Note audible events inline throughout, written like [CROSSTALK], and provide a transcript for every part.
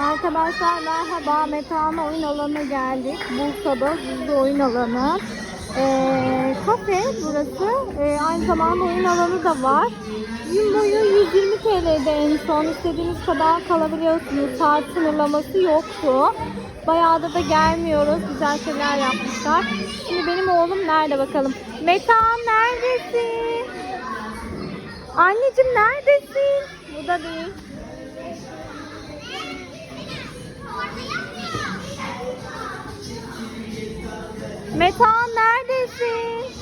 Arkadaşlar merhaba Metehan oyun alanına geldik. Bursa'da gizli oyun alanı. Ee, kafe burası. Ee, aynı zamanda oyun alanı da var. Gün boyu 120 TL'de en son istediğiniz kadar kalabiliyorsunuz. Saat sınırlaması yoktu. Bayağıda da gelmiyoruz. Güzel şeyler yapmışlar. Şimdi benim oğlum nerede bakalım. Metehan neredesin? Anneciğim neredesin? Bu da değil. Metehan neredesin?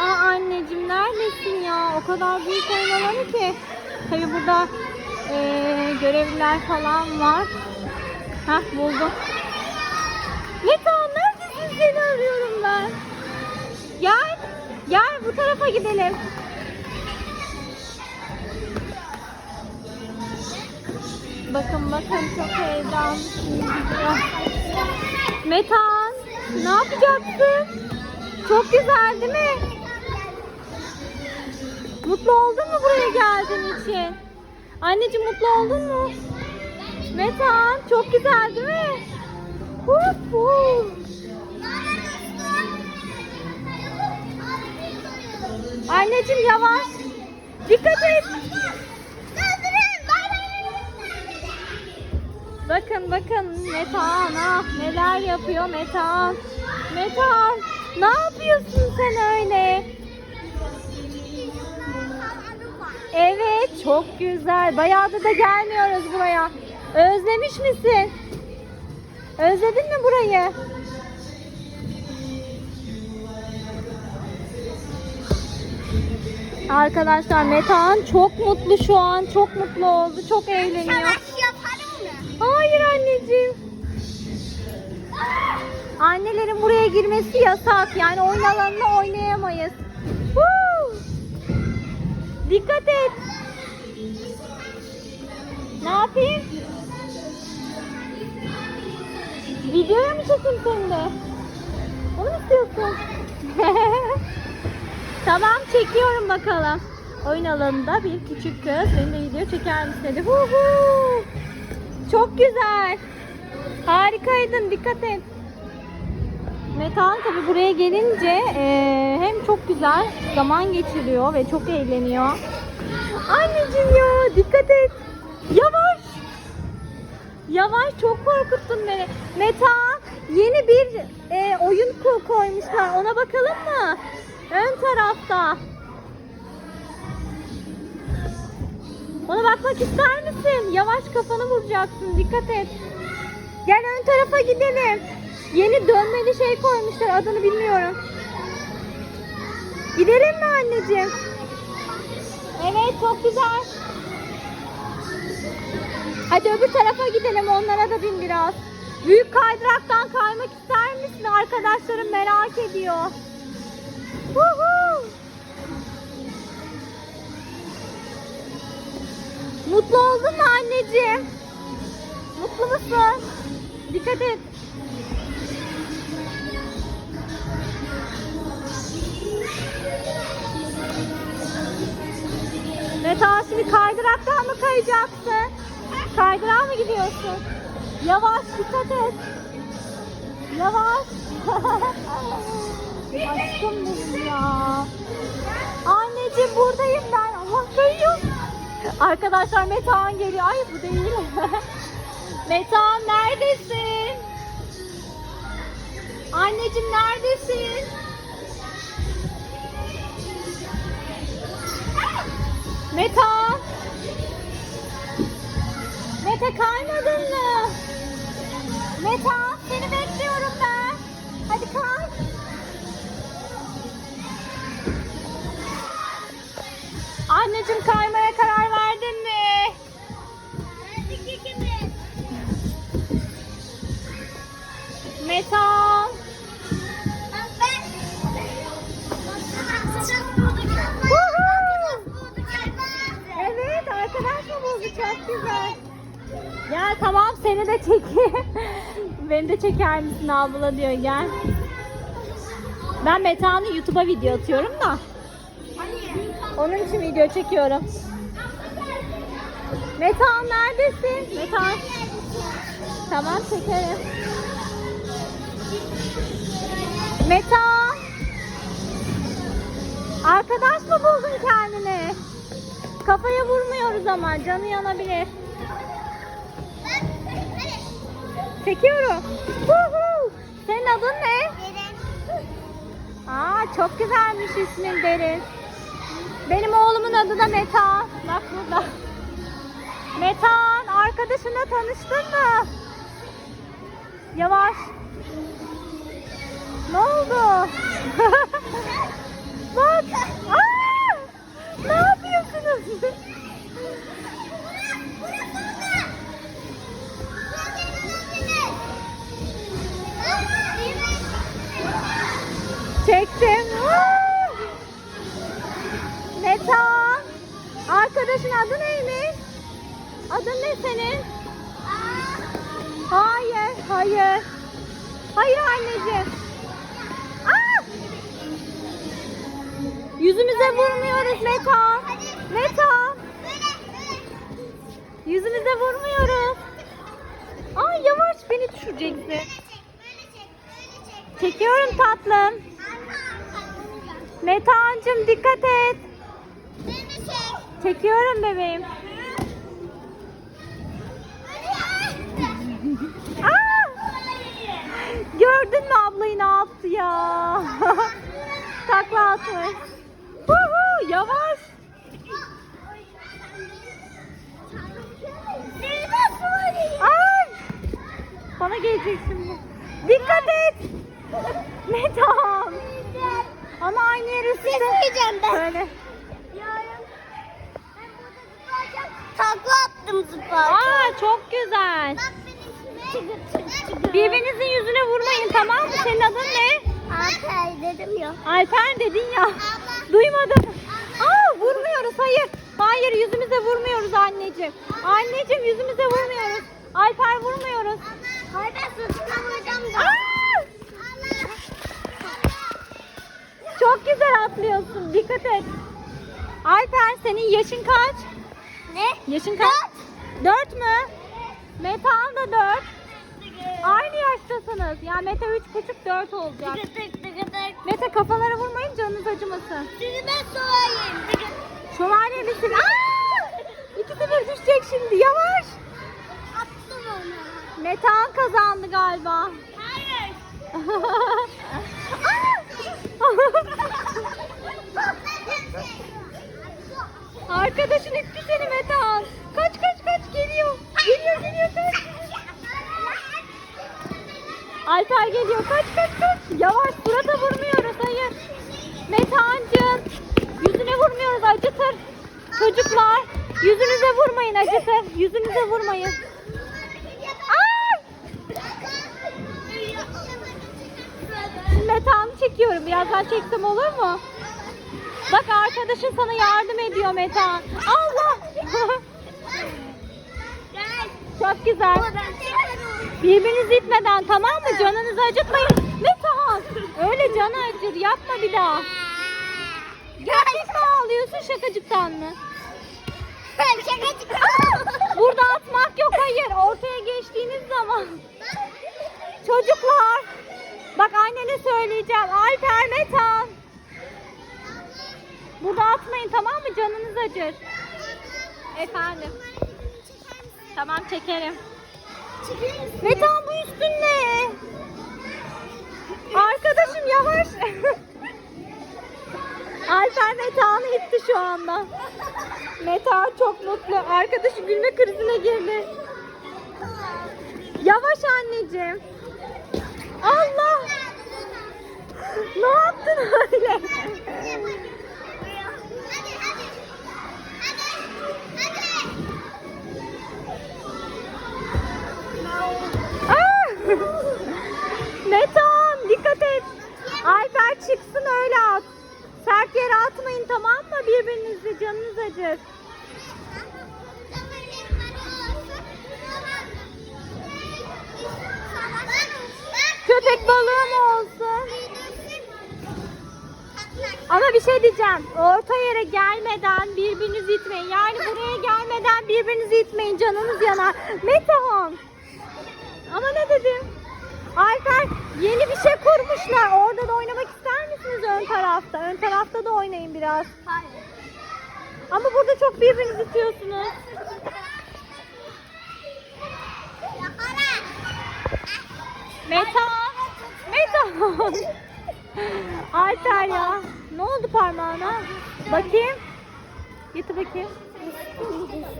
Aa anneciğim neredesin ya? O kadar büyük oyun alanı ki. Tabi burada eee, görevliler falan var. Hah buldum. Metehan neredesin? Seni arıyorum ben. Gel. Gel bu tarafa gidelim. Bakın bakın çok heyecanlı şimdi gidiyor. Metan, ne yapacaksın? Çok güzel değil mi? Mutlu oldun mu buraya geldiğin için? Anneciğim mutlu oldun mu? Metan, çok güzel değil mi? Huf huf. Anneciğim yavaş. Dikkat et. Bakın bakın Metehan ah neler yapıyor Metehan. Metehan ne yapıyorsun sen öyle? Evet çok güzel. Bayağıdır da gelmiyoruz buraya. Özlemiş misin? Özledin mi burayı? Arkadaşlar Metehan çok mutlu şu an. Çok mutlu oldu. Çok eğleniyor. Hayır anneciğim. Annelerin buraya girmesi yasak. Yani oyun alanında oynayamayız. Woo! Dikkat et. Ne yapayım? Videoya mı çekeyim seni? Onu mu istiyorsun? [LAUGHS] tamam çekiyorum bakalım. Oyun alanında bir küçük kız. Beni de video çeker misin dedi. Hu. Çok güzel. Harikaydın. Dikkat et. Metehan tabi buraya gelince eee, hem çok güzel zaman geçiriyor ve çok eğleniyor. Anneciğim ya dikkat et. Yavaş. Yavaş çok korkuttun beni. Metehan yeni bir eee, oyun ko- koymuşlar. Ona bakalım mı? Ön tarafta. Ona bakmak ister misin? Yavaş kafanı vuracaksın. Dikkat et. Gel ön tarafa gidelim. Yeni dönmeli şey koymuşlar. Adını bilmiyorum. Gidelim mi anneciğim? Evet çok güzel. Hadi öbür tarafa gidelim. Onlara da bin biraz. Büyük kaydıraktan kaymak ister misin? Arkadaşlarım merak ediyor. Woohoo! Mutlu oldun mu anneciğim? Mutlu musun? Dikkat et. Meta şimdi kaydıraktan mı kayacaksın? Kaydırağa mı gidiyorsun? Yavaş dikkat et. Yavaş. [LAUGHS] Aşkım benim ya. Anneciğim buradayım ben. Allah kayıyor. Arkadaşlar Metehan geliyor. Ay bu değil. [LAUGHS] Metehan neredesin? Anneciğim neredesin? Metehan. Mete kaymadın mı? Metehan seni bekliyorum ben. Hadi kay. Anneciğim kaymaya karar Metan. Evet arkadaş mı buldu çok güzel. Ya tamam seni de çekeyim. [LAUGHS] Beni de çeker misin abla diyor gel. Ben Metehan'ı YouTube'a video atıyorum da. Onun için video çekiyorum. Metan neredesin? Metan. Tamam çekerim. Metan. Arkadaş mı buldun kendine? Kafaya vurmuyoruz ama canı yanabilir. Çekiyorum. Huhu. Senin adın ne? Aa çok güzelmiş ismin Derin. Benim oğlumun adı da Metan. Bak burada. Metan arkadaşınla tanıştın mı? Yavaş. Ne oldu? [LAUGHS] Bak. Aa! Ne yapıyorsunuz? Çektim. Aa! Metan. Arkadaşın adı neymiş? Adın ne senin? Hayır, hayır. Hayır anneciğim. Yüzümüze vurmuyoruz Metan. Metan. Yüzümüze vurmuyoruz. Aa yavaş beni düşüreceksin. Çekiyorum tatlım. Metancım dikkat et. Çekiyorum bebeğim. Aa! Gördün mü ablayı ne yaptı ya? [LAUGHS] Takla atmış. Yavaş. Ay! Bana gelecek şimdi. Dikkat et. Metan. Ama aynı yere Söyleyeceğim ben. Söyle. Takla attım zıplarken. Aa çok güzel. Bak. Birbirinizin yüzüne vurmayın tamam mı? Senin adın ne? Aferin dedim ya. Alper dedin ya. Duymadım. Vurmuyoruz hayır. Hayır yüzümüze vurmuyoruz anneciğim. Anneciğim yüzümüze vurmuyoruz. Alper vurmuyoruz. Hayır ben vuracağım da. Aa! Çok güzel atlıyorsun. Dikkat et. Alper senin yaşın kaç? Ne? Yaşın kaç? Dört mü? Metehan da dört. Aynı yaştasınız. Ya Mete üç buçuk dört olacak. Tık tık. Mete kafalara vurmayın canınız acımasın. Sizi ben sorayım. Tıkı. Şövalye misin? Aa! İkisi de düşecek şimdi. Yavaş. Attım onu. Metehan kazandı galiba. Hayır. [LAUGHS] [LAUGHS] [LAUGHS] Yüzünüze vurmayın. Metehan'ı çekiyorum. Birazdan çeksem olur mu? Bak arkadaşın sana yardım ediyor Metehan. Allah! [LAUGHS] Çok güzel. Birbirinizi itmeden tamam mı? Canınızı acıtmayın. Metehan! Öyle canı acır. Yapma bir daha. Gerçek mi ağlıyorsun şakacıktan mı? Şakacık. [LAUGHS] Burada atmak yok hayır. Ortaya geçtiğiniz zaman. Çocuklar. Bak annene söyleyeceğim. Alper Metan. Burada atmayın tamam mı? Canınız acır. Efendim. Tamam çekerim. Metan bu üstün ne? Arkadaşım yavaş. [LAUGHS] Alper Metehan'ı itti şu anda. Metehan çok mutlu. Arkadaşı gülme krizine girdi. Yavaş anneciğim. Allah! Ne yaptın öyle? Ah! Metehan dikkat et. Alper çıksın öyle at. Sert yere atmayın tamam mı birbirinizi canınız acır. Köpek balığı mı olsun? Ama bir şey diyeceğim. Orta yere gelmeden birbirinizi itmeyin. Yani buraya gelmeden bir birbirinizi itmeyin canınız yanar. Metehan. Ama ne dedim? Alper yeni bir şey kurmuşlar. Orada da oynamak ister misiniz ön tarafta? Ön tarafta da oynayın biraz. Hayır. Ama burada çok birbirinizi itiyorsunuz. Metehan. Metehan. Alper ya. Ne oldu parmağına? Bakayım. Getir bakayım.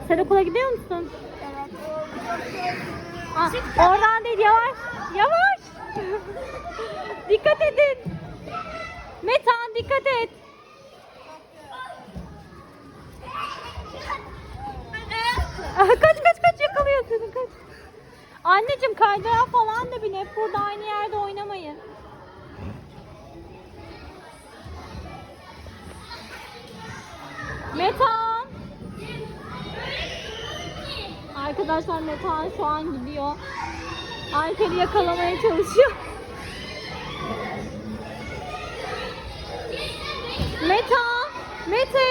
Sen okula gidiyor musun? Ah, oradan değil yavaş. Yavaş. [LAUGHS] dikkat edin. Metan dikkat et. Ah, kaç kaç kaç yakalıyor seni kaç. Anneciğim kaydırağa falan da bin hep burada aynı yerde oynamayın. Metan. Arkadaşlar Metan şu an gidiyor. Alper'i yakalamaya çalışıyor. Metan, Mete.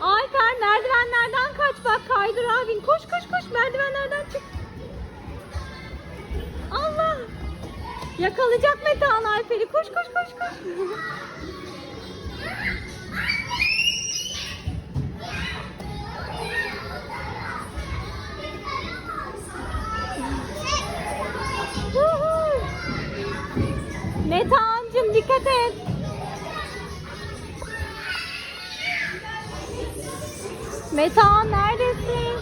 Alper merdivenlerden kaç bak kaydır abin. Koş koş koş merdivenlerden çık. Allah. Yakalayacak Metehan Alper'i. Koş koş koş koş. [LAUGHS] Metehan'cığım dikkat et. Metehan neredesin?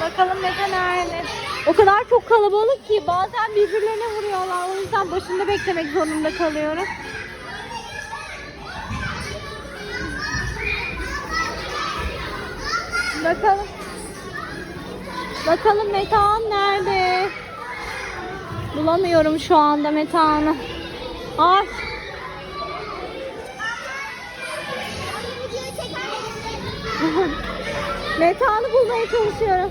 Bakalım Mete nerede? O kadar çok kalabalık ki bazen birbirlerine vuruyorlar. O yüzden başında beklemek zorunda kalıyorum. Bakalım. Bakalım Metehan nerede? Bulamıyorum şu anda Metehan'ı. Ay. [LAUGHS] Metehan'ı bulmaya çalışıyorum.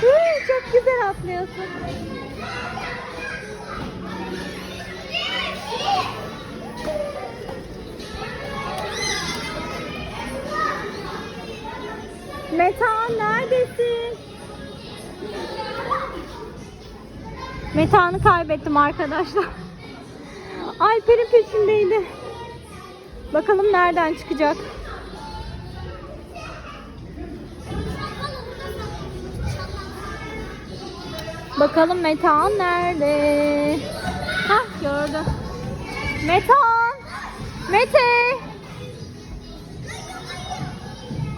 Hıı, çok güzel atlıyorsun. Metehan neredesin? Metehan'ı kaybettim arkadaşlar. Alper'in peşindeydi. Bakalım nereden çıkacak. Bakalım Metehan nerede? Hah gördüm. Metehan! Mete!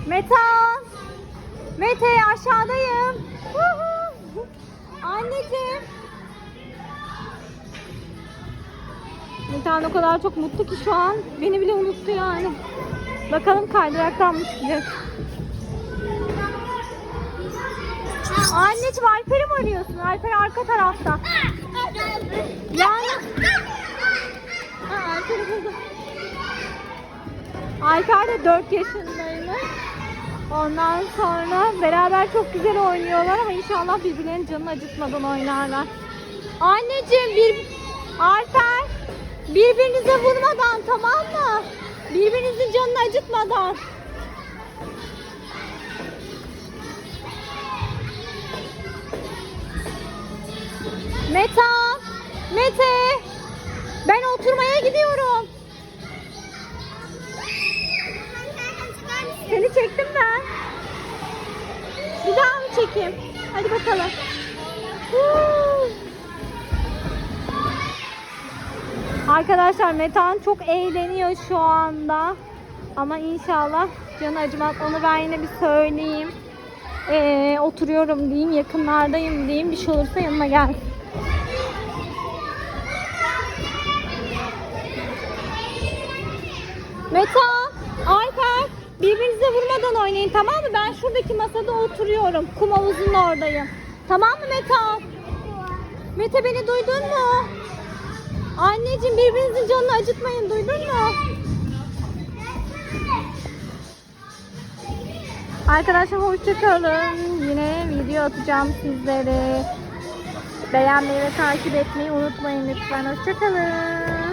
Metehan! Mete aşağıdayım. Anneciğim. Metehan o kadar çok mutlu ki şu an. Beni bile unuttu yani. Bakalım kaydıraktan mı çıkacak? Anneciğim Alper'i mi arıyorsun? Alper arka tarafta. Yani... Ha, Alper'i. Alper de 4 yaşındaymış. Ondan sonra beraber çok güzel oynuyorlar ama inşallah birbirlerinin canını acıtmadan oynarlar. Anneciğim bir Alper birbirinize vurmadan tamam mı? Birbirinizin canını acıtmadan. Meta, Mete, ben oturmaya gidiyorum. Seni çektim ben. Bir daha mı çekeyim? Hadi bakalım. Huu. Arkadaşlar Metan çok eğleniyor şu anda. Ama inşallah canı acımaz. Onu ben yine bir söyleyeyim. Ee, oturuyorum diyeyim, yakınlardayım diyeyim. Bir şey olursa yanıma gel. Meta, Alper birbirinize vurmadan oynayın tamam mı? Ben şuradaki masada oturuyorum. Kum havuzunun oradayım. Tamam mı Meta? Mete beni duydun mu? Anneciğim birbirinizin canını acıtmayın duydun mu? Arkadaşlar hoşçakalın. Yine video atacağım sizlere. Beğenmeyi ve takip etmeyi unutmayın lütfen. Hoşçakalın.